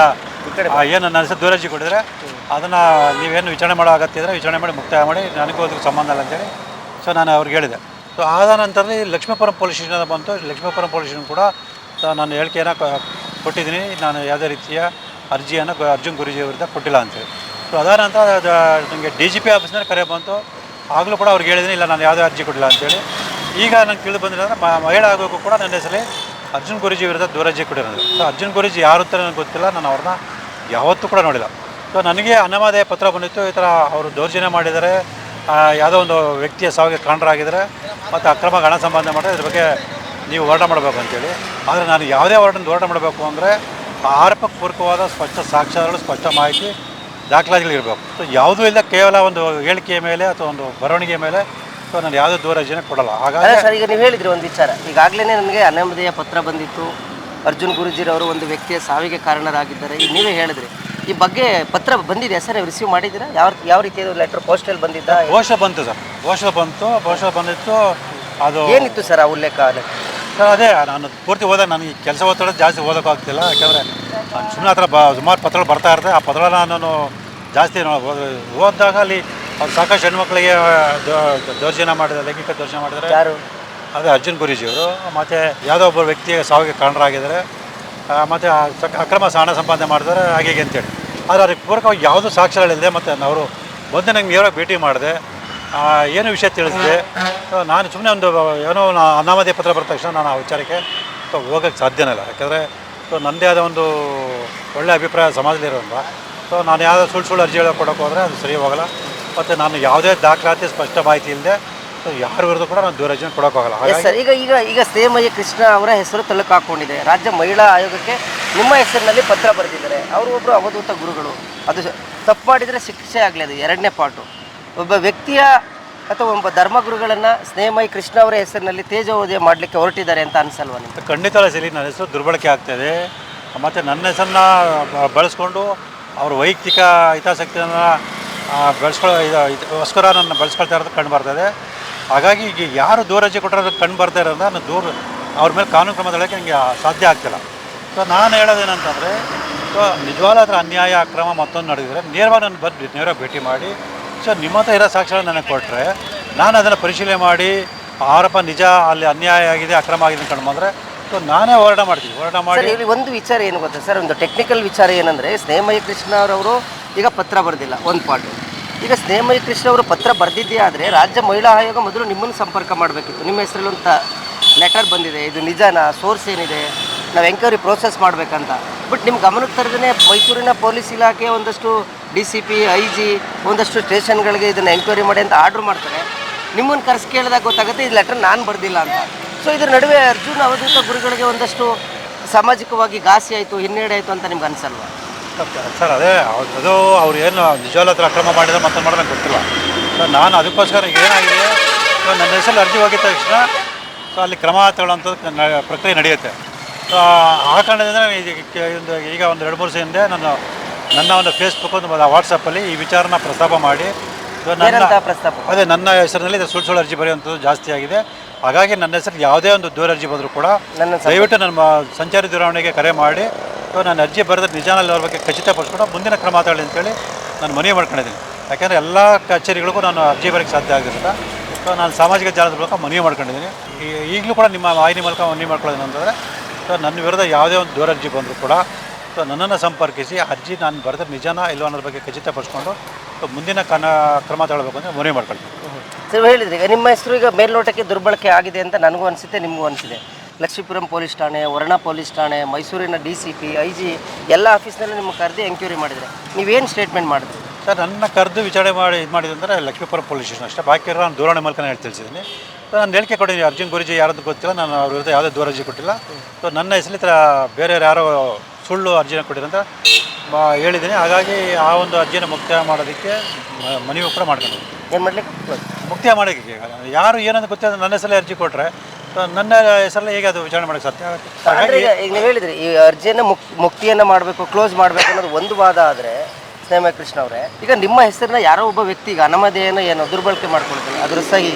ಏನು ನನ್ನ ಹೆಸರು ದೂರಜಿ ಕೊಟ್ಟಿದ್ರೆ ಅದನ್ನು ನೀವೇನು ವಿಚಾರಣೆ ಮಾಡೋ ಅಗತ್ಯ ಇದ್ದರೆ ವಿಚಾರಣೆ ಮಾಡಿ ಮುಕ್ತಾಯ ಮಾಡಿ ನನಗೂ ಅದಕ್ಕೆ ಸಂಬಂಧ ಇಲ್ಲ ಅಂತೇಳಿ. ಸೊ ನಾನು ಅವ್ರಿಗೆ ಹೇಳಿದೆ. ಸೊ ಆದ ನಂತರದಲ್ಲಿ ಲಕ್ಷ್ಮೀಪುರಂ ಪೊಲೀಸ್ ಸ್ಟೇಷನ್ ಬಂತು. ಲಕ್ಷ್ಮೀಪುರಂ ಪೊಲೀಸ್ ಸ್ಟೇಷನ್ ಕೂಡ ನಾನು ಹೇಳಿಕೆಯನ್ನು ಕ- ಕೊಟ್ಟಿದ್ದೀನಿ. ನಾನು ಯಾವುದೇ ರೀತಿಯ ಅರ್ಜಿಯನ್ನು ಅರ್ಜುನ್ ಗುರುಜಿ ಅವರಿಂದ ಕೊಟ್ಟಿಲ್ಲ ಅಂತೇಳಿ. ಸೊ ಅದಾದ ನಂತರ ನನಗೆ ಡಿ ಜಿ ಪಿ ಆಫೀಸ್ನಲ್ಲಿ ಕರೆ ಬಂತು. ಆಗಲೂ ಕೂಡ ಅವ್ರಿಗೆ ಹೇಳಿದ್ದೀನಿ ಇಲ್ಲ ನಾನು ಯಾವುದೇ ಅರ್ಜಿ ಕೊಟ್ಟಿಲ್ಲ ಅಂತೇಳಿ. ಈಗ ನಂಗೆ ತಿಳಿದು ಬಂದಿಲ್ಲ ಅಂದರೆ ಮಹಿಳಾ ಆಗೋಕ್ಕೂ ಕೂಡ ನನ್ನ ಹೆಸರಲ್ಲಿ ಅರ್ಜುನ್ ಗುರುಜಿ ವಿರುದ್ಧ ದೂರಜಿ ಕೊಟ್ಟಿರೋದು. ಸೊ ಅರ್ಜುನ್ ಗುರುಜಿ ಯಾರು ಅಂತ ನನಗೆ ಗೊತ್ತಿಲ್ಲ, ನಾನು ಅವ್ರನ್ನ ಯಾವತ್ತೂ ಕೂಡ ನೋಡಿಲ್ಲ. ಸೊ ನನಗೆ ಅನ್ನಮಾದಯ ಪತ್ರ ಬಂದಿತ್ತು, ಈ ಥರ ಅವರು ದೌರ್ಜನ್ಯ ಮಾಡಿದ್ದಾರೆ ಯಾವುದೋ ಒಂದು ವ್ಯಕ್ತಿಯ ಸಾವಿಗೆ ಕಾರಣರಾಗಿದ್ದಾರೆ ಮತ್ತು ಅಕ್ರಮ ಹಣ ಸಂಬಂಧ ಮಾಡಿದ್ರೆ ಇದ್ರ ಬಗ್ಗೆ ನೀವು ಹೋರಾಟ ಮಾಡಬೇಕು ಅಂತೇಳಿ. ಆದರೆ ನಾನು ಯಾವುದೇ ಹೋರಾಟ ಹೋರಾಟ ಮಾಡಬೇಕು ಅಂದರೆ ಆರೋಪಕ್ಕೆ ಪೂರ್ವಕವಾದ ಸ್ಪಷ್ಟ ಸಾಕ್ಷ್ಯಗಳು, ಸ್ಪಷ್ಟ ಮಾಹಿತಿ ದಾಖಲಾತಿಗಳಿರಬೇಕು. ಸೊ ಯಾವುದೂ ಇಲ್ಲ ಕೇವಲ ಒಂದು ಹೇಳಿಕೆಯ ಮೇಲೆ ಅಥವಾ ಒಂದು ಬರವಣಿಗೆಯ ಮೇಲೆ ಸೊ ನಾನು ಯಾವುದೇ ದೂರ ಅರ್ಜಿನ ಕೊಡಲ್ಲ ಹಾಗಾಗಿ ಸರ್ ಈಗ ನೀವು ಹೇಳಿದ್ರಿ ಒಂದು ವಿಚಾರ. ಈಗಾಗಲೇ ನನಗೆ ಅನಾಮಧೇಯ ಪತ್ರ ಬಂದಿತ್ತು. ಅರ್ಜುನ್ ಗುರುಜಿರವರು ಒಂದು ವ್ಯಕ್ತಿಯ ಸಾವಿಗೆ ಕಾರಣರಾಗಿದ್ದಾರೆ. ಈಗ ನೀವೇ ಹೇಳಿದ್ರಿ. ಈ ಬಗ್ಗೆ ಪತ್ರ ಬಂದಿದೆ ಸರ್? ನೀವು ರಿಸೀವ್ ಮಾಡಿದ್ದೀರಾ? ಯಾವ ಯಾವ ರೀತಿ ಲೆಟರ್ ಪೋಸ್ಟಲ್ಲಿ ಬಂದಿದ್ದ? ಘೋಷ ಬಂತು ಸರ್. ಘೋಷ ಬಂತು. ಘೋಷ ಬಂದಿತ್ತು. ಅದು ಏನಿತ್ತು ಸರ್ ಆ ಉಲ್ಲೇಖ? ಸರ್ ಅದೇ ನಾನು ಪೂರ್ತಿ ಹೋದಾಗ ನನಗೆ ಕೆಲಸ ಒತ್ತಡ ಜಾಸ್ತಿ ಓದೋಕ್ಕಾಗ್ತಿಲ್ಲ ಯಾಕಂದರೆ ನಾನು ಸುಮ್ಮನೆ ಹತ್ರ ಬ ಸುಮಾರು ಪತ್ರಗಳು ಬರ್ತಾ ಇರ್ತದೆ ಆ ಪತ್ರಗಳನ್ನ ನಾನು ಜಾಸ್ತಿ ಓದಿದಾಗ ಅಲ್ಲಿ ಅವ್ರು ಸಾಕಷ್ಟು ಹೆಣ್ಮಕ್ಳಿಗೆ ದೌ- ದೌರ್ಜನ್ಯ ಮಾಡಿದ್ದಾರೆ ಲೈಂಗಿಕ ದೌರ್ಜನ್ಯ ಮಾಡಿದ್ದಾರೆ. ಯಾರು? ಅದೇ ಅರ್ಜುನ್ ಗುರೂಜಿಯವರು ಮತ್ತು ಯಾವುದೋ ಒಬ್ಬ ವ್ಯಕ್ತಿ ಸಾವಿಗೆ ಕಾರಣರಾಗಿದ್ದಾರೆ. ಮತ್ತು ಅಕ್ರಮ ಹಣ ಸಂಪಾದನೆ ಮಾಡಿದ್ದಾರೆ ಹಾಗೆ ಹೀಗೆ ಅಂತೇಳಿ. ಆದರೆ ಅವ್ರಿಗೆ ಪೂರಕವಾಗಿ ಯಾವುದೂ ಸಾಕ್ಷ್ಯಗಳಿಲ್ಲದೆ ಮತ್ತು ಅವರು ಬಂದು ನಂಗೆ ನೇರವಾಗಿ ಭೇಟಿ ಮಾಡಿದೆ. ಆ, ಏನು ವಿಷಯ ತಿಳಿಸಿದೆ ನಾನು ಸುಮ್ಮನೆ ಒಂದು ಏನೋ ನಾ- ಅನಾಮಧೇಯ ಪತ್ರ ಬರೆದ ತಕ್ಷಣ ನಾನು ಆ ವಿಚಾರಕ್ಕೆ ಸೊ ಹೋಗೋಕ್ಕೆ ಸಾಧ್ಯನಲ್ಲ ಯಾಕಂದರೆ ಸೊ ನನ್ನದೇ ಆದ ಒಂದು ಒಳ್ಳೆಯ ಅಭಿಪ್ರಾಯ ಸಮಾಜದಲ್ಲಿರೋದ್ರ ಸೊ ನಾನು ಯಾವುದೋ ಸುಳ್ಳು ಸುಳ್ಳು ಅರ್ಜಿಗಳು ಕೊಡೋಕೆ ಹೋದರೆ ಅದು ಸರಿ ಹೋಗಲ್ಲ. ಮತ್ತು ನಾನು ಯಾವುದೇ ದಾಖಲಾತಿ ಸ್ಪಷ್ಟ ಮಾಹಿತಿ ಇಲ್ಲದೆ ಸೊ ಯಾರ ವಿರುದ್ಧ ಕೂಡ ನಾನು ದೂರಜನ ಕೊಡೋಕ್ಕಾಗಲ್ಲ ಎಸ್ ಹಾಗಾಗಿ ಸರ್ ಈಗ ಈಗ ಈಗ ಸೇಮಯ್ಯ ಕೃಷ್ಣ ಅವರ ಹೆಸರು ತಲುಕು ಹಾಕೊಂಡಿದೆ. ರಾಜ್ಯ ಮಹಿಳಾ ಆಯೋಗಕ್ಕೆ ನಿಮ್ಮ ಹೆಸರಿನಲ್ಲಿ ಪತ್ರ ಬರೆದಿದ್ದಾರೆ. ಅವರು ಒಬ್ಬರು ಅವಧೂತ ಗುರುಗಳು. ಅದು ತಪ್ಪು ಮಾಡಿದರೆ ಶಿಕ್ಷೆ ಆಗಲಿ ಅದು ಎರಡನೇ ಪಾಟು ಒಬ್ಬ ವ್ಯಕ್ತಿಯ ಅಥವಾ ಒಬ್ಬ ಧರ್ಮಗುರುಗಳನ್ನು ಸ್ನೇಹಮಯಿ ಕೃಷ್ಣ ಅವರ ಹೆಸರಿನಲ್ಲಿ ತೇಜೋದಯ ಮಾಡಲಿಕ್ಕೆ ಹೊರಟಿದ್ದಾರೆ ಅಂತ ಅನ್ಸಲ್ವಾ ನಿಮ್ಮ ಖಂಡಿತ ಸರಿ ನನ್ನ ಹೆಸರು ದುರ್ಬಳಕೆ ಆಗ್ತಾಯಿದೆ ಮತ್ತು ನನ್ನ ಹೆಸರನ್ನ ಬಳಸ್ಕೊಂಡು ಅವ್ರ ವೈಯಕ್ತಿಕ ಹಿತಾಸಕ್ತಿಯನ್ನು ಬೆಳೆಸ್ಕೊಳ್ಳೋ ಇದು ಇದಕ್ಕೋಸ್ಕರ ನನ್ನ ಬೆಳೆಸ್ಕೊಳ್ತಾ ಇರೋದು ಕಂಡು ಬರ್ತದೆ ಹಾಗಾಗಿ ಈಗ ಯಾರು ದೂರಜೆ ಕೊಟ್ಟಿರೋದು ಕಂಡು ಬರ್ತಾ ಇರೋದ್ರಿಂದ ನಾನು ದೂರ ಅವ್ರ ಮೇಲೆ ಕಾನೂನು ಕ್ರಮ ತಳಕ್ಕೆ ನನಗೆ ಸಾಧ್ಯ ಆಗ್ತಿಲ್ಲ. ಸೊ ನಾನು ಹೇಳೋದೇನಂತಂದರೆ ಸೊ ನಿಜವಾದ ಅದರ ಅನ್ಯಾಯ ಅಕ್ರಮ ಮತ್ತೊಂದು ನಡೆದಿದ್ರೆ ನೇರವಾಗಿ ನಾನು ಬಂದು ನೇರವಾಗಿ ಭೇಟಿ ಮಾಡಿ ಸೊ ನಿಮ್ಮ ಹತ್ರ ಇರೋ ಸಾಕ್ಷ್ಯ ನನಗೆ ಕೊಟ್ಟರೆ ನಾನು ಅದನ್ನು ಪರಿಶೀಲನೆ ಮಾಡಿ ಆರೋಪ ನಿಜ ಅಲ್ಲಿ ಅನ್ಯಾಯ ಆಗಿದೆ ಅಕ್ರಮ ಆಗಿದೆ ಅಂತ ಕಂಡು ಬಂದರೆ ಸೊ ನಾನೇ ಹೋರಾಟ ಮಾಡ್ತೀನಿ. ಹೋರಾಟ ಮಾಡಿ ಇಲ್ಲಿ ಒಂದು ವಿಚಾರ ಏನು ಗೊತ್ತಾ? ಸರ್ ಒಂದು ಟೆಕ್ನಿಕಲ್ ವಿಚಾರ ಏನಂದರೆ ಸ್ನೇಹಮಯ ಕೃಷ್ಣ ಅವರವರು ಈಗ ಪತ್ರ ಬರೆದಿಲ್ಲ, ಒಂದು ಪಾಟು ಈಗ ಸ್ನೇಹಮಯಿ ಕೃಷ್ಣ ಅವರು ಪತ್ರ ಬರೆದಿದ್ದೇ ಆದರೆ ರಾಜ್ಯ ಮಹಿಳಾ ಆಯೋಗ ಮೊದಲು ನಿಮ್ಮನ್ನು ಸಂಪರ್ಕ ಮಾಡಬೇಕಿತ್ತು. ನಿಮ್ಮ ಹೆಸರಲ್ಲಿ ಒಂದು ಲೆಟರ್ ಬಂದಿದೆ. ಇದು ನಿಜನಾ? ಸೋರ್ಸ್ ಏನಿದೆ? ನಾವು ಎಂಕ್ವೈರಿ ಪ್ರೋಸೆಸ್ ಮಾಡಬೇಕಂತ. ಬಟ್ ನಿಮ್ಮ ಗಮನಕ್ಕೆ ತರದೇ ಮೈಸೂರಿನ ಪೊಲೀಸ್ ಇಲಾಖೆ ಒಂದಷ್ಟು D C P I G ಒಂದಷ್ಟು ಸ್ಟೇಷನ್ಗಳಿಗೆ ಇದನ್ನು ಎಂಕ್ವೈರಿ ಮಾಡಿ ಅಂತ ಆರ್ಡ್ರ್ ಮಾಡ್ತಾರೆ. ನಿಮ್ಮನ್ನು ಕರೆಸಿ ಕೇಳಿದಾಗ ಗೊತ್ತಾಗುತ್ತೆ ಈ ಲೆಟರ್ ನಾನು ಬರೆದಿಲ್ಲ ಅಂತ. ಸೊ ಇದ್ರ ನಡುವೆ ಅರ್ಜುನ್ ಅವಧೂತ ಗುರುಗಳಿಗೆ ಒಂದಷ್ಟು ಸಾಮಾಜಿಕವಾಗಿ ಘಾಸಿ ಆಯಿತು, ಹಿನ್ನಡೆ ಆಯಿತು ಅಂತ ನಿಮ್ಗೆ ಅನ್ಸಲ್ವಾ? ಸರ್ ಅದೇ ಅವ್ರು- ಅದು ಅವ್ರು ಏನು ನಿಜವಾದ ಹತ್ರ ಅಕ್ರಮ ಮಾಡಿದ್ರೆ ಮತ್ತೆ ಮಾಡೋದು ನಂಗೆ ಗೊತ್ತಿಲ್ಲ. ಸೊ ನಾನು ಅದಕ್ಕೋಸ್ಕರ ಏನಾಗಿದೆ ಸೊ ನನ್ನ ಹೆಸರಲ್ಲಿ ಅರ್ಜಿ ಹೋಗಿದ ತಕ್ಷಣ ಸೊ ಅಲ್ಲಿ ಕ್ರಮ ತಗೊಳ್ಳೋಂಥದ್ದು ಪ್ರಕ್ರಿಯೆ ನಡೆಯುತ್ತೆ. ಸೊ ಆ ಕಾರಣದಿಂದ ನಾನು ಒಂದು ಈಗ ಒಂದು ಎರಡು ಮೂರು ಹಿಂದೆ ನಾನು ನನ್ನ ಒಂದು ಫೇಸ್ಬುಕ್ ಒಂದು ವಾಟ್ಸಪ್ಪಲ್ಲಿ ಈ ವಿಚಾರನ ಪ್ರಸ್ತಾಪ ಮಾಡಿ ಸೊ ನನ್ನ ಏನಂತ ಪ್ರಸ್ತಾಪ? ಅದೇ ನನ್ನ ಹೆಸರಿನಲ್ಲಿ ಇದು ಸುಳ್ಳು ಸುಳ್ಳು ಅರ್ಜಿ ಬರೆಯುವಂಥದ್ದು ಜಾಸ್ತಿ ಆಗಿದೆ. ಹಾಗಾಗಿ ನನ್ನ ಹೆಸರು ಯಾವುದೇ ಒಂದು ದೂರ ಅರ್ಜಿ ಬಂದರೂ ಕೂಡ ದಯವಿಟ್ಟು ನನ್ನ ಸಂಚಾರಿ ದೂರವಾಣಿಗೆ ಕರೆ ಮಾಡಿ ಸೊ ನಾನು ಅರ್ಜಿ ಬರೆದ್ರೆ ನಿಜಾನಲ್ಲಿ ಅವ್ರ ಬಗ್ಗೆ ಖಚಿತಪಡಿಸ್ಕೊಂಡು ಮುಂದಿನ ಕ್ರಮ ತಗೊಳ್ಳಿ ಅಂತೇಳಿ ನಾನು ಮನವಿ ಮಾಡ್ಕೊಂಡಿದ್ದೀನಿ. ಯಾಕೆಂದರೆ ಎಲ್ಲ ಕಚೇರಿಗಳಿಗೂ ನಾನು ಅರ್ಜಿ ಬರೋಕ್ಕೆ ಸಾಧ್ಯ ಆಗಿರಲಿಲ್ಲ ಸೊ ನಾನು ಸಾಮಾಜಿಕ ಜಾಲದ ಮೂಲಕ ಮನವಿ ಮಾಡ್ಕೊಂಡಿದ್ದೀನಿ. ಈಗಲೂ ಕೂಡ ನಿಮ್ಮ ವಾಹಿನಿ ಮೂಲಕ ಮನವಿ ಮಾಡ್ಕೊಳ್ಳೋದು ಅಂತಂದರೆ ಸೊ ನನ್ನ ವಿರುದ್ಧ ಯಾವುದೇ ಒಂದು ದೂರ ಅರ್ಜಿ ಬಂದರೂ ಕೂಡ, ಸೊ ನನ್ನನ್ನು ಸಂಪರ್ಕಿಸಿ ಅರ್ಜಿ ನಾನು ಬರೆದ್ರೆ ನಿಜಾನ ಇಲ್ವೋ ಅನ್ನೋದ್ರ ಬಗ್ಗೆ ಖಚಿತಪಡಿಸ್ಕೊಂಡು, ಸೊ ಮುಂದಿನ ಕನ ಕ್ರಮ ತಗೊಳ್ಬೇಕು ಅಂತ ಮನವಿ ಮಾಡ್ಕೊಳ್ತೀನಿ. ಸರ್, ಹೇಳಿದ್ರಿ, ಈಗ ನಿಮ್ಮ ಹೆಸರು ಈಗ ಮೇಲ್ನೋಟಕ್ಕೆ ದುರ್ಬಳಕೆ ಆಗಿದೆ ಅಂತ ನನಗೂ ಅನಿಸುತ್ತೆ, ನಿಮಗೂ ಅನಿಸಿದೆ. ಲಕ್ಷ್ಮೀಪುರಂ ಪೊಲೀಸ್ ಠಾಣೆ ವರ್ಣ ಪೊಲೀಸ್ ಠಾಣೆ ಮೈಸೂರಿನ D C P I G ಎಲ್ಲ ಆಫೀಸ್ನಲ್ಲಿ ನಿಮ್ಗೆ ಕರೆದು ಎಂಕ್ವೈರಿ ಮಾಡಿದರೆ. ನೀವೇನು ಸ್ಟೇಟ್ಮೆಂಟ್ ಮಾಡಿದ್ರಿ? ಸರ್ ನನ್ನ ಕರೆದು ವಿಚಾರಣೆ ಮಾಡಿ ಇದು ಮಾಡಿದೆ ಅಂದರೆ ಲಕ್ಷ್ಮೀಪುರ ಪೊಲೀಸ್ ಸ್ಟೇಷನ್ ಅಷ್ಟೇ. ಬಾಕಿ ಇರೋ ನಾನು ದೂರವಾಣಿ ಮೂಲಕ ಹೇಳಿ ತಿಳಿಸಿದ್ದೀನಿ. ನಾನು ಹೇಳಿಕೆ ಕೊಟ್ಟಿದ್ದೀನಿ ಅರ್ಜುನ್ ಗುರುಜಿ ಯಾರದ್ದು ಗೊತ್ತಿಲ್ಲ ನಾನು ಅವ್ರ ವಿರುದ್ಧ ಯಾವುದೇ ದೂರ ಅರ್ಜಿ ಕೊಟ್ಟಿಲ್ಲ. ಸೊ ನನ್ನ ಹೆಸರು ಥರ ಬೇರೆ ಯಾರೋ ಸುಳ್ಳು ಅರ್ಜಿನ ಕೊಟ್ಟಿರಂತ ಹೇಳಿದ್ದೀನಿ. ಹಾಗಾಗಿ ಆ ಒಂದು ಅರ್ಜಿನ ಮುಕ್ತಾಯ ಮಾಡೋದಕ್ಕೆ ಮನವಿ ಕೂಡ ಮಾಡ್ಕೊಂಡು ಏನು ಮಾಡಲಿಕ್ಕೆ? ಮುಕ್ತಾಯ ಮಾಡೋಕ್ಕೆ ಯಾರು ಏನಂತ ಗೊತ್ತಿಲ್ಲ ನನ್ನ ಹೆಸರಲ್ಲಿ ಅರ್ಜಿ ಕೊಟ್ಟರೆ ನನ್ನ ಹೆಸರಲ್ಲಿ ಹೇಗೆ ಅದು ವಿಚಾರಣೆ ಮಾಡೋಕ್ಕೆ ಸಾಧ್ಯ? ಆಗುತ್ತೆ ಅಂದ್ರೆ ಈಗ ಈಗ ನೀವು ಹೇಳಿದ್ರಿ ಈ ಅರ್ಜಿಯನ್ನು ಮುಕ್ ಮುಕ್ತಿಯನ್ನು ಮಾಡಬೇಕು ಕ್ಲೋಸ್ ಮಾಡಬೇಕು ಅನ್ನೋದು ಒಂದು ವಾದ ಆದರೆ ಸ್ನೇಹ ಕೃಷ್ಣ ಅವರೇ ಈಗ ನಿಮ್ಮ ಹೆಸರನ್ನ ಯಾರೋ ಒಬ್ಬ ವ್ಯಕ್ತಿ ಈಗ ಅನಮಧೇಯನ ಏನು ದುರ್ಬಳಕೆ ಮಾಡ್ಕೊಳ್ತಾರೆ ಅದ್ರ ಸಹಿ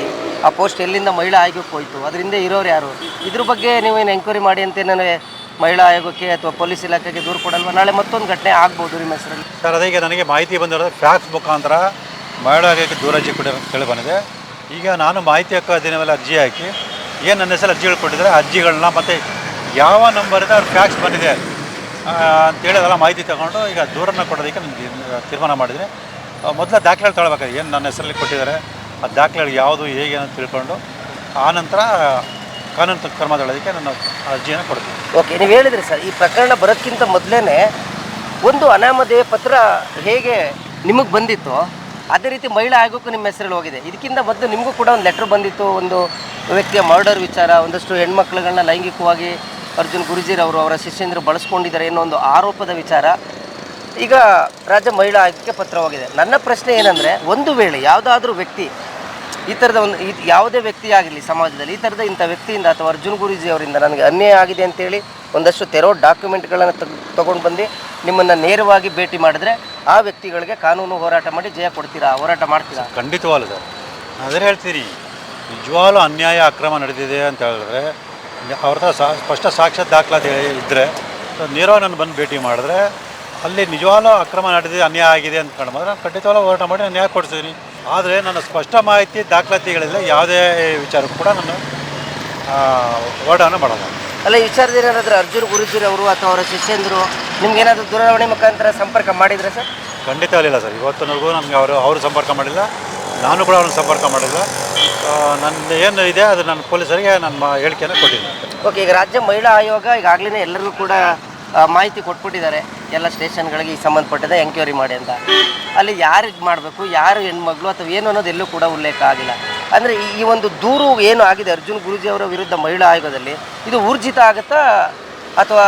ಆ ಪೋಸ್ಟ್ ಎಲ್ಲಿಂದ ಮಹಿಳಾ ಆಯೋಗಕ್ಕೆ ಹೋಯ್ತು ಅದರಿಂದ ಇರೋರು ಯಾರು? ಇದ್ರ ಬಗ್ಗೆ ನೀವೇನು ಎಂಕ್ವೈರಿ ಮಾಡಿ ಅಂತ ನನಗೆ ಮಹಿಳಾ ಆಯೋಗಕ್ಕೆ ಅಥವಾ ಪೊಲೀಸ್ ಇಲಾಖೆಗೆ ದೂರು ಕೊಡಲ್ವಾ? ನಾಳೆ ಮತ್ತೊಂದು ಘಟನೆ ಆಗ್ಬೋದು ನಿಮ್ಮ ಹೆಸರಲ್ಲಿ. ಸರ್ ಅದೀಗ ನನಗೆ ಮಾಹಿತಿ ಬಂದಿರೋದು ಫ್ಯಾಕ್ಸ್ ಮುಖಾಂತರ ಆಯೋಗಕ್ಕೆ ದೂರ ಅರ್ಜಿ ಕೂಡ ಕೇಳಿ ಬಂದಿದೆ. ಈಗ ನಾನು ಮಾಹಿತಿ ಹಕ್ಕು ಮೇಲೆ ಅರ್ಜಿ ಹಾಕಿ ಏನು ನನ್ನ ಹೆಸರು ಅರ್ಜಿಗಳು ಕೊಟ್ಟಿದ್ದಾರೆ ಅರ್ಜಿಗಳನ್ನ ಮತ್ತು ಯಾವ ನಂಬರಿಂದ ಅವ್ರ ಫ್ಯಾಕ್ಸ್ ಬಂದಿದೆ ಅಂತೇಳಿ ಅದೆಲ್ಲ ಮಾಹಿತಿ ತಗೊಂಡು ಈಗ ದೂರನ್ನು ಕೊಡೋದಕ್ಕೆ ನಾನು ತೀರ್- ತೀರ್ಮಾನ ಮಾಡಿದ್ದೀನಿ. ಮೊದಲು ದಾಖಲೆಗಳು ತಗೊಳ್ಬೇಕಾದ್ರೆ ಏನು ನನ್ನ ಹೆಸರಲ್ಲಿ ಕೊಟ್ಟಿದ್ದಾರೆ, ಆ ದಾಖಲೆಗಳು ಯಾವುದು, ಹೇಗೆ ಅಂತ ತಿಳ್ಕೊಂಡು ಆನಂತರ ಕಾನೂನು ಕ್ರಮ ತಗೊಳ್ಳೋದಕ್ಕೆ ನಾನು ಅರ್ಜಿಯನ್ನು ಕೊಡ್ತೀನಿ. ಓಕೆ, ನೀವು ಹೇಳಿದ್ರಿ ಸರ್, ಈ ಪ್ರಕರಣ ಬರೋಕ್ಕಿಂತ ಮೊದಲೇ ಒಂದು ಅನಾಮಧೇಯ ಪತ್ರ ಹೇಗೆ ನಿಮಗೆ ಬಂದಿತ್ತು ಅದೇ ರೀತಿ ಮಹಿಳಾ ಆಯೋಗಕ್ಕೂ ನಿಮ್ಮ ಹೆಸರಲ್ಲಿ ಹೋಗಿದೆ. ಇದಕ್ಕಿಂತ ಮೊದಲು ನಿಮಗೂ ಕೂಡ ಒಂದು ಲೆಟ್ರ್ ಬಂದಿತ್ತು, ಒಂದು ವ್ಯಕ್ತಿಯ ಮರ್ಡರ್ ವಿಚಾರ, ಒಂದಷ್ಟು ಹೆಣ್ಮಕ್ಳುಗಳನ್ನ ಲೈಂಗಿಕವಾಗಿ ಅರ್ಜುನ್ ಗುರುಜಿರವರು ಅವರ ಶಿಷ್ಯಂದರು ಬಳಸ್ಕೊಂಡಿದ್ದಾರೆ ಅನ್ನೋ ಒಂದು ಆರೋಪದ ವಿಚಾರ ಈಗ ರಾಜ್ಯ ಮಹಿಳಾ ಆಯೋಗಕ್ಕೆ ಪತ್ರವಾಗಿದೆ. ನನ್ನ ಪ್ರಶ್ನೆ ಏನಂದರೆ, ಒಂದು ವೇಳೆ ಯಾವುದಾದ್ರೂ ವ್ಯಕ್ತಿ ಈ ಥರದ ಒಂದು, ಈ ಯಾವುದೇ ವ್ಯಕ್ತಿ ಆಗಲಿ ಸಮಾಜದಲ್ಲಿ, ಈ ಥರದ ಇಂಥ ವ್ಯಕ್ತಿಯಿಂದ ಅಥವಾ ಅರ್ಜುನ್ ಗುರೂಜಿ ಅವರಿಂದ ನನಗೆ ಅನ್ಯಾಯ ಆಗಿದೆ ಅಂತೇಳಿ ಒಂದಷ್ಟು ತೆರೋ ಡಾಕ್ಯುಮೆಂಟ್ಗಳನ್ನು ತಗೊಂಡು ಬಂದು ನಿಮ್ಮನ್ನು ನೇರವಾಗಿ ಭೇಟಿ ಮಾಡಿದ್ರೆ ಆ ವ್ಯಕ್ತಿಗಳಿಗೆ ಕಾನೂನು ಹೋರಾಟ ಮಾಡಿ ಜಯ ಕೊಡ್ತೀರಾ ಹೋರಾಟ ಮಾಡ್ತೀರಾ? ಖಂಡಿತವಾಗ್ಲು ಸರ್ ಅದೇ ಹೇಳ್ತೀರಿ ನಿಜವಾಗ್ಲೂ ಅನ್ಯಾಯ ಅಕ್ರಮ ನಡೆದಿದೆ ಅಂತ ಹೇಳಿದ್ರೆ ಅವ್ರ ಹತ್ರ ಸಾ ಸ್ಪಷ್ಟ ಸಾಕ್ಷಾತ್ ದಾಖಲಾತಿ ಇದ್ದರೆ ನೇರವಾಗಿ ನಾನು ಬಂದು ಭೇಟಿ ಮಾಡಿದ್ರೆ ಅಲ್ಲಿ ನಿಜವಾಗ್ಲೂ ಅಕ್ರಮ ನಡೆದಿದೆ ಅನ್ಯಾಯ ಆಗಿದೆ ಅಂತ ಕಂಡು ಬಂದರೆ ನಾನು ಖಂಡಿತವಾಗ್ಲೂ ಹೋರಾಟ ಮಾಡಿ ನಾನು ನ್ಯಾಯ ಕೊಡ್ತೀನಿ ಆದರೆ ನನ್ನ ಸ್ಪಷ್ಟ ಮಾಹಿತಿ ದಾಖಲಾತಿಗಳಿಲ್ಲ ಯಾವುದೇ ವಿಚಾರಕ್ಕೂ ಕೂಡ ನಾನು ಹೋರಾಟವನ್ನು ಮಾಡೋಲ್ಲ. ಅಲ್ಲ ವಿಚಾರದಲ್ಲಿ ಏನಾದರೂ ಅರ್ಜುನ್ ಗುರುಜಿರವರು ಅಥವಾ ಅವರ ಶಿಷ್ಯಂದರು ನಿಮ್ಗೇನಾದರೂ ದೂರವಾಣಿ ಮುಖಾಂತರ ಸಂಪರ್ಕ ಮಾಡಿದ್ರೆ ಸರ್? ಖಂಡಿತ ಆಗಲಿಲ್ಲ ಸರ್. ಇವತ್ತಿನವರೆಗೂ ನಮಗೆ ಅವರು ಅವರು ಸಂಪರ್ಕ ಮಾಡಿಲ್ಲ. ನಾನು ಕೂಡ ಅವ್ರನ್ನ ಸಂಪರ್ಕ ಮಾಡಿಲ್ಲ. ನನ್ನ ಏನು ಇದೆ ಅದು ನಾನು ಪೊಲೀಸರಿಗೆ ನನ್ನ ಮಾ- ಹೇಳಿಕೆಯನ್ನು ಕೊಟ್ಟಿದ್ದೀನಿ. ಓಕೆ ಈಗ ರಾಜ್ಯ ಮಹಿಳಾ ಆಯೋಗ ಈಗಾಗಲೇ ಎಲ್ಲರಿಗೂ ಕೂಡ ಮಾಹಿತಿ ಕೊಟ್ಬಿಟ್ಟಿದ್ದಾರೆ. ಎಲ್ಲ ಸ್ಟೇಷನ್ಗಳಿಗೆ ಈ ಸಂಬಂಧಪಟ್ಟದ ಎಂಕ್ವೈರಿ ಮಾಡಿ ಅಂತ. ಅಲ್ಲಿ ಯಾರಿಗೆ ಮಾಡಬೇಕು ಯಾರು ಹೆಣ್ಮಗಳು ಅಥವಾ ಏನು ಅನ್ನೋದು ಎಲ್ಲೂ ಕೂಡ ಉಲ್ಲೇಖ ಆಗಿಲ್ಲ. ಅಂದರೆ ಈ ಒಂದು ದೂರು ಏನು ಆಗಿದೆ ಅರ್ಜುನ್ ಗುರುಜಿ ಅವರ ವಿರುದ್ಧ ಮಹಿಳಾ ಆಯೋಗದಲ್ಲಿ ಇದು ಊರ್ಜಿತ ಆಗುತ್ತಾ ಅಥವಾ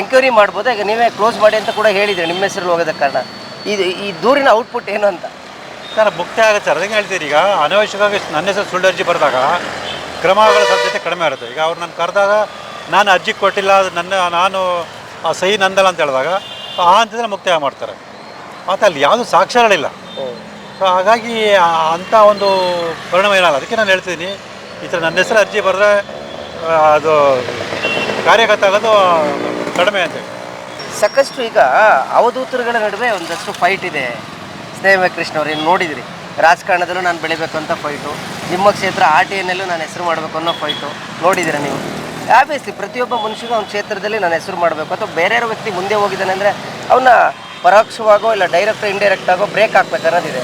ಎಂಕ್ವೈರಿ ಮಾಡ್ಬೋದಾ. ಈಗ ನೀವೇ ಕ್ಲೋಸ್ ಮಾಡಿ ಅಂತ ಕೂಡ ಹೇಳಿದ್ರಿ, ನಿಮ್ಮ ಹೆಸರಲ್ಲಿ ಹೋಗೋದಕ್ಕೆ ಕಾರಣ. ಇದು ಈ ದೂರಿನ ಔಟ್ಪುಟ್ ಏನು ಅಂತ? ಸರ್, ಮುಕ್ತ ಆಗುತ್ತೆ ಸರ್. ಅದಕ್ಕೆ ಹೇಳ್ತೀರಿ, ಈಗ ಅನವಶ್ಯಕವಾಗಿ ನನ್ನ ಹೆಸರು ಸುಳ್ಳು ಅರ್ಜಿ ಬರೆದಾಗ ಕ್ರಮಗಳ ಸಾಧ್ಯತೆ ಕಡಿಮೆ ಇರುತ್ತೆ. ಈಗ ಅವ್ರು ನಾನು ಕರೆದಾಗ ನಾನು ಅರ್ಜಿ ಕೊಟ್ಟಿಲ್ಲ ನನ್ನ, ನಾನು ಸಹಿ ನಂದಲ್ಲ ಅಂತ ಹೇಳಿದಾಗ ಆ ಅಂತಂದ್ರೆ ಮುಕ್ತಾಯ ಮಾಡ್ತಾರೆ. ಮತ್ತು ಅಲ್ಲಿ ಯಾವುದೂ ಸಾಕ್ಷ್ಯಗಳಿಲ್ಲ. ಸೊ ಹಾಗಾಗಿ ಅಂಥ ಒಂದು ಪರಿಣಾಮ ಏನಲ್ಲ ಅದಕ್ಕೆ ನಾನು ಹೇಳ್ತೀನಿ ಈ ಥರ ನನ್ನ ಹೆಸರು ಅರ್ಜಿ ಬರೆದ್ರೆ ಅದು ಕಾರ್ಯಗತ ಆಗೋದು ಕಡಿಮೆ ಅಂತೇಳಿ ಸಾಕಷ್ಟು ಈಗ ಅವಧೂತರುಗಳ ನಡುವೆ ಒಂದಷ್ಟು ಫೈಟ್ ಇದೆ. ಸ್ನೇಹ ಕೃಷ್ಣ ಅವ್ರು ಏನು ನೋಡಿದಿರಿ? ರಾಜಕಾರಣದಲ್ಲೂ ನಾನು ಬೆಳಿಬೇಕು ಅಂತ ಫೈಟು ನಿಮ್ಮ ಕ್ಷೇತ್ರ ಆರ್ ಟಿ ಎನ್ನಲ್ಲೂ ನಾನು ಹೆಸರು ಮಾಡಬೇಕು ಅನ್ನೋ ಫೈಟು ನೋಡಿದಿರ ನೀವು? ಆಬ್ವಿಯಸ್ಲಿ ಪ್ರತಿಯೊಬ್ಬ ಮನುಷ್ಯಗೂ ಅವ್ನ ಕ್ಷೇತ್ರದಲ್ಲಿ ನಾನು ಹೆಸರು ಮಾಡಬೇಕು. ಅಥವಾ ಬೇರೆ ವ್ಯಕ್ತಿ ಮುಂದೆ ಹೋಗಿದ್ದಾನೆ ಅಂದರೆ ಅವನ್ನ ಪರೋಕ್ಷವಾಗೋ ಇಲ್ಲ ಡೈರೆಕ್ಟ್ ಇಂಡೈರೆಕ್ಟ್ ಆಗೋ ಬ್ರೇಕ್ ಹಾಕ್ಬೇಕು ಅನ್ನೋದಿದೆ.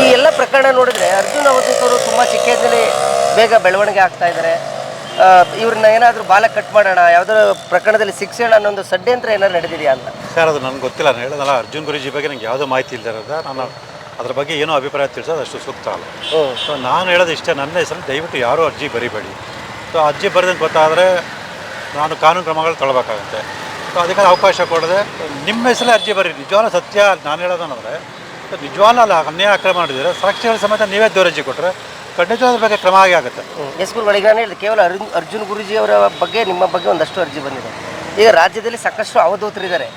ಈ ಎಲ್ಲ ಪ್ರಕರಣ ನೋಡಿದ್ರೆ ಅರ್ಜುನ್ ಅವಧೂತರು ತುಂಬ ಚಿಕ್ಕದಲ್ಲಿ ಬೇಗ ಬೆಳವಣಿಗೆ ಆಗ್ತಾ ಇದ್ದಾರೆ ಇವ್ರನ್ನ ಏನಾದರೂ ಬಾಲ ಕಟ್ ಮಾಡೋಣ ಯಾವುದೋ ಪ್ರಕರಣದಲ್ಲಿ ಶಿಕ್ಷಣ ಅನ್ನೋ ಒಂದು ಷಡ್ಯಂತ್ರ ಏನಾದ್ರು ನಡೆದಿದೆಯಾ ಅಂತ? ಸರ್ ಅದು ನನಗೆ ಗೊತ್ತಿಲ್ಲ. ನಾನು ಹೇಳಿದಲ್ಲ ಅರ್ಜುನ್ ಗುರುಜಿ ಬಗ್ಗೆ ನನಗೆ ಯಾವುದೋ ಮಾಹಿತಿ ಇಲ್ಲದಿರೋದ ನಾನು ಅದ್ರ ಬಗ್ಗೆ ಏನೋ ಅಭಿಪ್ರಾಯ ತಿಳಿಸೋದು ಅಷ್ಟು ಸೂಕ್ತ ಅಲ್ಲ. ಸೊ ನಾನು ಹೇಳೋದು ಇಷ್ಟೇ ನನ್ನ ಹೆಸರಲ್ಲಿ ದಯವಿಟ್ಟು ಯಾರೂ ಅರ್ಜಿ ಬರಿಬೇಡಿ. ಸೊ ಅರ್ಜಿ ಬರೆದಂತ ಗೊತ್ತಾದರೆ ನಾನು ಕಾನೂನು ಕ್ರಮಗಳು ತೊಗೊಳ್ಬೇಕಾಗುತ್ತೆ. ಸೊ ಅದಕ್ಕೆ ಅವಕಾಶ ಕೊಡದೆ ನಿಮ್ಮ ಹೆಸರಲ್ಲೇ ಅರ್ಜಿ ಬರೀ ನಿಜವಾಗ ಸತ್ಯ ನಾನು ಹೇಳೋದಂದ್ರೆ ನಿಜವಾಗ್ಲೂ ಅಲ್ಲ ಅನ್ಯಾಯ ಅಕ್ರಮ ಮಾಡಿದರೆ ಸಾಕ್ಷಿಗಳ ಸಮೇತ ನೀವೇ ದೂರರ್ಜಿ ಕೊಟ್ಟರೆ ಖಂಡಿತ ಅದ್ರ ಬಗ್ಗೆ ಕ್ರಮ ಆಗಿ ಆಗುತ್ತೆ. ಗುರುಗಳಿಗೆ ನಾನು ಹೇಳಿದೆ ಕೇವಲ ಅರ್ಜುನ್ ಅರ್ಜುನ್ ಗುರುಜಿಯವರ ಬಗ್ಗೆ ನಿಮ್ಮ ಬಗ್ಗೆ ಒಂದಷ್ಟು ಅರ್ಜಿ ಬಂದಿದೆ. ಈಗ ರಾಜ್ಯದಲ್ಲಿ ಸಾಕಷ್ಟು ಅವಧೂತರಿದ್ದಾರೆ.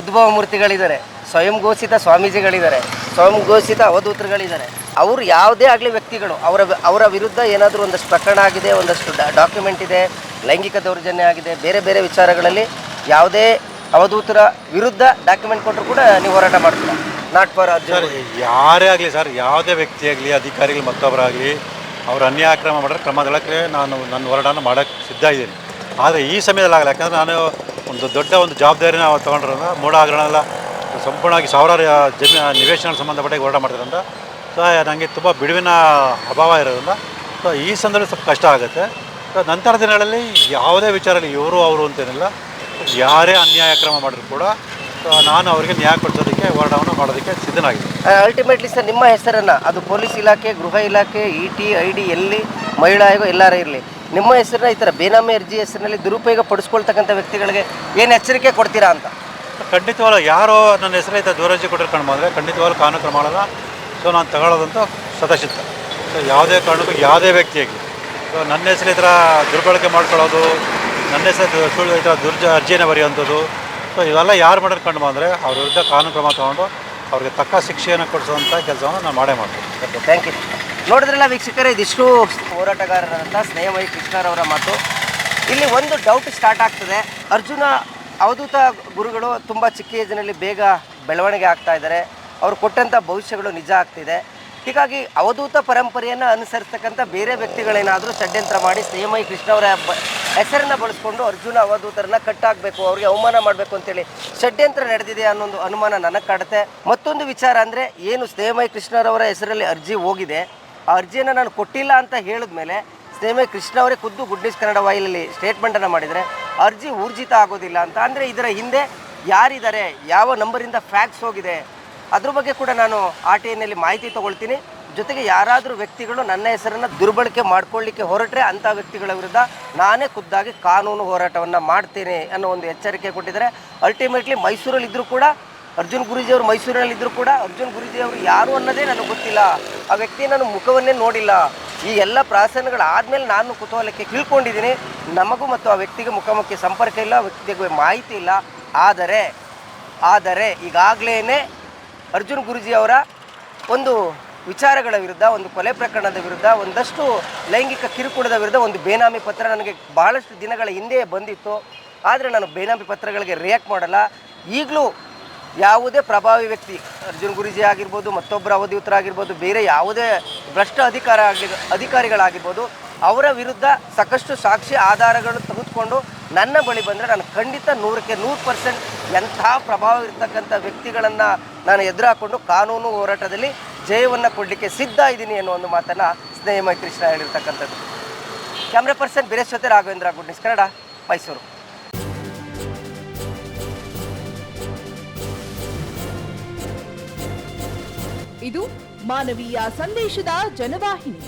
ಉದ್ಭವ ಮೂರ್ತಿಗಳಿದ್ದಾರೆ. ಸ್ವಯಂ ಘೋಷಿತ ಸ್ವಾಮೀಜಿಗಳಿದ್ದಾರೆ. ಸ್ವಯಂ ಘೋಷಿತ ಅವಧೂತರುಗಳಿದ್ದಾರೆ. ಅವರು ಯಾವುದೇ ಆಗಲಿ ವ್ಯಕ್ತಿಗಳು, ಅವರ ಅವರ ವಿರುದ್ಧ ಏನಾದರೂ ಒಂದಷ್ಟು ಪ್ರಕರಣ ಆಗಿದೆ, ಒಂದಷ್ಟು ಡಾಕ್ಯುಮೆಂಟ್ ಇದೆ, ಲೈಂಗಿಕ ದೌರ್ಜನ್ಯ ಆಗಿದೆ, ಬೇರೆ ಬೇರೆ ವಿಚಾರಗಳಲ್ಲಿ ಯಾವುದೇ ಅವಧೂತರ ವಿರುದ್ಧ ಡಾಕ್ಯುಮೆಂಟ್ ಕೊಟ್ಟರು ಕೂಡ ನೀವು ಹೋರಾಟ ಮಾಡ್ತೀರಾ? ನಾಟ್ ಫಾರ್ ಸರ್ ಯಾರೇ ಆಗಲಿ ಸರ್ ಯಾವುದೇ ವ್ಯಕ್ತಿ ಆಗಲಿ ಅಧಿಕಾರಿಗಳು ಮತ್ತೊಬ್ಬರಾಗಲಿ ಅವ್ರು ಅನ್ಯಾಯ ಕ್ರಮ ಮಾಡಿದ್ರೆ ಕ್ರಮ ತಗೊಳ್ಳೋಕ್ಕೆ ನಾನು ನನ್ನ ಹೋರಾಟನ ಮಾಡೋಕ್ಕೆ ಸಿದ್ಧ ಇದ್ದೀನಿ. ಆದರೆ ಈ ಸಮಯದಲ್ಲಿ ಆಗಲ್ಲ ಯಾಕಂದರೆ ನಾನು ಒಂದು ದೊಡ್ಡ ಒಂದು ಜವಾಬ್ದಾರಿನ ತೊಗೊಂಡ್ರಿಂದ ಮೂಢ ಹಗರಣ ಎಲ್ಲ ಸಂಪೂರ್ಣವಾಗಿ ಸಾವಿರಾರು ಜಮೀ ನಿವೇಶನಗಳ ಸಂಬಂಧಪಟ್ಟಾಗಿ ಹೋರಾಟ ಮಾಡ್ತಾರಂತ ಸೊ ನನಗೆ ತುಂಬ ಬಿಡುವಿನ ಅಭಾವ ಇರೋದ್ರಿಂದ ಸೊ ಈ ಸಂದರ್ಭದಲ್ಲಿ ಸ್ವಲ್ಪ ಕಷ್ಟ ಆಗುತ್ತೆ. ಸೊ ನಂತರ ದಿನಗಳಲ್ಲಿ ಯಾವುದೇ ವಿಚಾರದಲ್ಲಿ ಇವರು ಅವರು ಅಂತೇನಿಲ್ಲ ಯಾರೇ ಅನ್ಯಾಯ ಕ್ರಮ ಮಾಡಿದ್ರು ಕೂಡ ನಾನು ಅವರಿಗೆ ನ್ಯಾಯ ಕೊಡಿಸೋದಕ್ಕೆ ಹೋರಾಟವನ್ನು ಮಾಡೋದಕ್ಕೆ ಸಿದ್ಧನಾಗಿದ್ದೀನಿ. ಅಲ್ಟಿಮೇಟ್ಲಿ ಸರ್ ನಿಮ್ಮ ಹೆಸರನ್ನ ಅದು ಪೊಲೀಸ್ ಇಲಾಖೆ ಗೃಹ ಇಲಾಖೆ ಇ ಟಿ ಐ ಡಿ ಎಲ್ಲಿ ಮಹಿಳಾ ಆಯೋಗ ಎಲ್ಲಾರೇ ಇರಲಿ ನಿಮ್ಮ ಹೆಸರನ್ನ ಈ ಥರ ಬೇನಾಮಿ ಅರ್ಜಿ ಹೆಸರಿನಲ್ಲಿ ದುರುಪಯೋಗ ಪಡಿಸ್ಕೊಳ್ತಕ್ಕಂಥ ವ್ಯಕ್ತಿಗಳಿಗೆ ಏನು ಎಚ್ಚರಿಕೆ ಕೊಡ್ತೀರಾ ಅಂತ? ಖಂಡಿತವಾಗ್ಲೂ ಯಾರೋ ನನ್ನ ಹೆಸರು ಈ ಥರ ದೂರಜಿ ಕೊಟ್ಟಿರ್ಕೊಂಡು ಬಂದರೆ ಖಂಡಿತವಾಗ್ಲೂ ಕಾನೂನು ಕ್ರಮಗಳನ್ನ ಸೊ ನಾನು ತಗೊಳ್ಳೋದಂತೂ ಸದಸ್ಯತ್ತ ಸೊ ಯಾವುದೇ ಕಾರಣಕ್ಕೂ ಯಾವುದೇ ವ್ಯಕ್ತಿಯಾಗಿ ಸೊ ನನ್ನ ಹೆಸರು ಈ ಥರ ದುರ್ಬಳಕೆ ಮಾಡ್ಕೊಳ್ಳೋದು ನನ್ನ ಹೆಸರು ಸುಳ್ಳು ಈ ಥರ ದುರ್ಜ ಅರ್ಜಿಯನ್ನು ಬರೆಯುವಂಥದ್ದು ಸೊ ಇವೆಲ್ಲ ಯಾರು ಮಾಡೋದು ಕಂಡು ಬಂದರೆ ಅವ್ರ ವಿರುದ್ಧ ಕಾನೂನು ಕ್ರಮ ತೊಗೊಂಡು ಅವ್ರಿಗೆ ತಕ್ಕ ಶಿಕ್ಷೆಯನ್ನು ಕೊಡಿಸುವಂಥ ಕೆಲಸವನ್ನು ನಾನು ಮಾಡೇ ಮಾಡ್ತೀನಿ ಓಕೆ ಥ್ಯಾಂಕ್ ಯು ನೋಡಿದ್ರಲ್ಲ ವೀಕ್ಷಕರೇ ಇದಿಷ್ಟು ಹೋರಾಟಗಾರರಾದಂಥ ಸ್ನೇಹಮಯಿ ಕೃಷ್ಣರವರ ಮಾತು. ಇಲ್ಲಿ ಒಂದು ಡೌಟ್ ಸ್ಟಾರ್ಟ್ ಆಗ್ತದೆ. ಅರ್ಜುನ ಅವಧೂತ ಗುರುಗಳು ತುಂಬ ಚಿಕ್ಕ ಏಜಿನಲ್ಲಿ ಬೇಗ ಬೆಳವಣಿಗೆ ಆಗ್ತಾ ಇದ್ದಾರೆ. ಅವರು ಕೊಟ್ಟಂಥ ಭವಿಷ್ಯಗಳು ನಿಜ ಆಗ್ತಿದೆ. ಹೀಗಾಗಿ ಅವಧೂತ ಪರಂಪರೆಯನ್ನು ಅನುಸರಿಸ್ತಕ್ಕಂಥ ಬೇರೆ ವ್ಯಕ್ತಿಗಳೇನಾದರೂ ಷಡ್ಯಂತ್ರ ಮಾಡಿ ಸ್ನೇಹಮಯಿ ಕೃಷ್ಣ ಅವರ ಬ ಹೆಸರನ್ನು ಬಳಸ್ಕೊಂಡು ಅರ್ಜುನ ಅವಧೂತರನ್ನ ಕಟ್ಟಾಗಬೇಕು ಅವ್ರಿಗೆ ಅವಮಾನ ಮಾಡಬೇಕು ಅಂತೇಳಿ ಷಡ್ಯಂತ್ರ ನಡೆದಿದೆ ಒಂದು ಅನುಮಾನ ನನಗೆ ಕಾಡುತ್ತೆ. ಮತ್ತೊಂದು ವಿಚಾರ ಅಂದರೆ, ಏನು ಸ್ನೇಹಮಯ ಕೃಷ್ಣರವರ ಹೆಸರಲ್ಲಿ ಅರ್ಜಿ ಹೋಗಿದೆ. ಆ ಅರ್ಜಿಯನ್ನು ನಾನು ಕೊಟ್ಟಿಲ್ಲ ಅಂತ ಹೇಳಿದ್ಮೇಲೆ ಸ್ನೇಹಮಯ ಕೃಷ್ಣ ಅವರೇ ಖುದ್ದು ಗುಡ್ ನ್ಯೂಸ್ ಕನ್ನಡ ವಾಹಿನಿಯಲ್ಲಿ ಸ್ಟೇಟ್ಮೆಂಟನ್ನು ಮಾಡಿದರೆ, ಅರ್ಜಿ ಊರ್ಜಿತ ಆಗೋದಿಲ್ಲ ಅಂತ. ಅಂದರೆ ಇದರ ಹಿಂದೆ ಯಾರಿದ್ದಾರೆ, ಯಾವ ನಂಬರಿಂದ ಫ್ಯಾಕ್ಸ್ ಹೋಗಿದೆ, ಅದ್ರ ಬಗ್ಗೆ ಕೂಡ ನಾನು ಆರ್ ಟಿ ಮಾಹಿತಿ ತಗೊಳ್ತೀನಿ. ಜೊತೆಗೆ ಯಾರಾದರೂ ವ್ಯಕ್ತಿಗಳು ನನ್ನ ಹೆಸರನ್ನು ದುರ್ಬಳಕೆ ಮಾಡ್ಕೊಳ್ಳಿಕ್ಕೆ ಹೊರಟ್ರೆ ಅಂಥ ವ್ಯಕ್ತಿಗಳ ವಿರುದ್ಧ ನಾನೇ ಖುದ್ದಾಗಿ ಕಾನೂನು ಹೋರಾಟವನ್ನು ಮಾಡ್ತೇನೆ ಅನ್ನೋ ಒಂದು ಎಚ್ಚರಿಕೆ ಕೊಟ್ಟಿದ್ದಾರೆ. ಅಲ್ಟಿಮೇಟ್ಲಿ ಮೈಸೂರಲ್ಲಿದ್ದರೂ ಕೂಡ, ಅರ್ಜುನ್ ಗುರೂಜಿ ಅವರು ಮೈಸೂರಿನಲ್ಲಿ ಇದ್ದರೂ ಕೂಡ, ಅರ್ಜುನ್ ಗುರೂಜಿ ಅವರು ಯಾರು ಅನ್ನೋದೇ ನನಗೆ ಗೊತ್ತಿಲ್ಲ. ಆ ವ್ಯಕ್ತಿ ನಾನು ಮುಖವನ್ನೇ ನೋಡಿಲ್ಲ. ಈ ಎಲ್ಲ ಪ್ರಾಸನಗಳಾದಮೇಲೆ ನಾನು ಕುತೂಹಲಕ್ಕೆ ತಿಳ್ಕೊಂಡಿದ್ದೀನಿ ನಮಗೂ ಮತ್ತು ಆ ವ್ಯಕ್ತಿಗೆ ಮುಖಾಮುಖಿ ಸಂಪರ್ಕ ಇಲ್ಲ ವ್ಯಕ್ತಿಗೆ ಮಾಹಿತಿ ಇಲ್ಲ. ಆದರೆ ಆದರೆ ಈಗಾಗಲೇ ಅರ್ಜುನ್ ಗುರೂಜಿ ಅವರ ಒಂದು ವಿಚಾರಗಳ ವಿರುದ್ಧ, ಒಂದು ಕೊಲೆ ಪ್ರಕರಣದ ವಿರುದ್ಧ, ಒಂದಷ್ಟು ಲೈಂಗಿಕ ಕಿರುಕುಳದ ವಿರುದ್ಧ ಒಂದು ಬೇನಾಮಿ ಪತ್ರ ನನಗೆ ಬಹಳಷ್ಟು ದಿನಗಳ ಹಿಂದೆಯೇ ಬಂದಿತ್ತು. ಆದರೆ ನಾನು ಬೇನಾಮಿ ಪತ್ರಗಳಿಗೆ ರಿಯಾಕ್ಟ್ ಮಾಡಲ್ಲ. ಈಗಲೂ ಯಾವುದೇ ಪ್ರಭಾವಿ ವ್ಯಕ್ತಿ, ಅರ್ಜುನ್ ಗುರೂಜಿ ಆಗಿರ್ಬೋದು, ಮತ್ತೊಬ್ಬರ ಅವಧಿಯುತರಾಗಿರ್ಬೋದು, ಬೇರೆ ಯಾವುದೇ ಭ್ರಷ್ಟ ಅಧಿಕಾರ ಆಗಲಿ ಅಧಿಕಾರಿಗಳಾಗಿರ್ಬೋದು, ಅವರ ವಿರುದ್ಧ ಸಾಕಷ್ಟು ಸಾಕ್ಷಿ ಆಧಾರಗಳು ತೆಗೆದುಕೊಂಡು ನನ್ನ ಬಳಿ ಬಂದರೆ ನಾನು ಖಂಡಿತ ನೂರಕ್ಕೆ ನೂರು ಪರ್ಸೆಂಟ್ ಎಂಥ ಪ್ರಭಾವ ಇರ್ತಕ್ಕಂಥ ವ್ಯಕ್ತಿಗಳನ್ನು ನಾನು ಎದುರು ಹಾಕ್ಕೊಂಡು ಕಾನೂನು ಹೋರಾಟದಲ್ಲಿ ಜಯವನ್ನು ಕೊಡಲಿಕ್ಕೆ ಸಿದ್ಧ ಇದ್ದೀನಿ ಅನ್ನೋ ಒಂದು ಮಾತನ್ನು ಸ್ನೇಹ ಮೈತ್ರಿಷ್ಣ ಹೇಳಿರ್ತಕ್ಕಂಥದ್ದು. ಕ್ಯಾಮ್ರಾ ಪರ್ಸನ್ ಬೀರೇಶ್ವತೆ ರಾಘವೇಂದ್ರ ಗುಡ್ ಕನ್ನಡ, ಮೈಸೂರು. ಇದು ಮಾನವೀಯ ಸಂದೇಶದ ಜನವಾಹಿನಿ.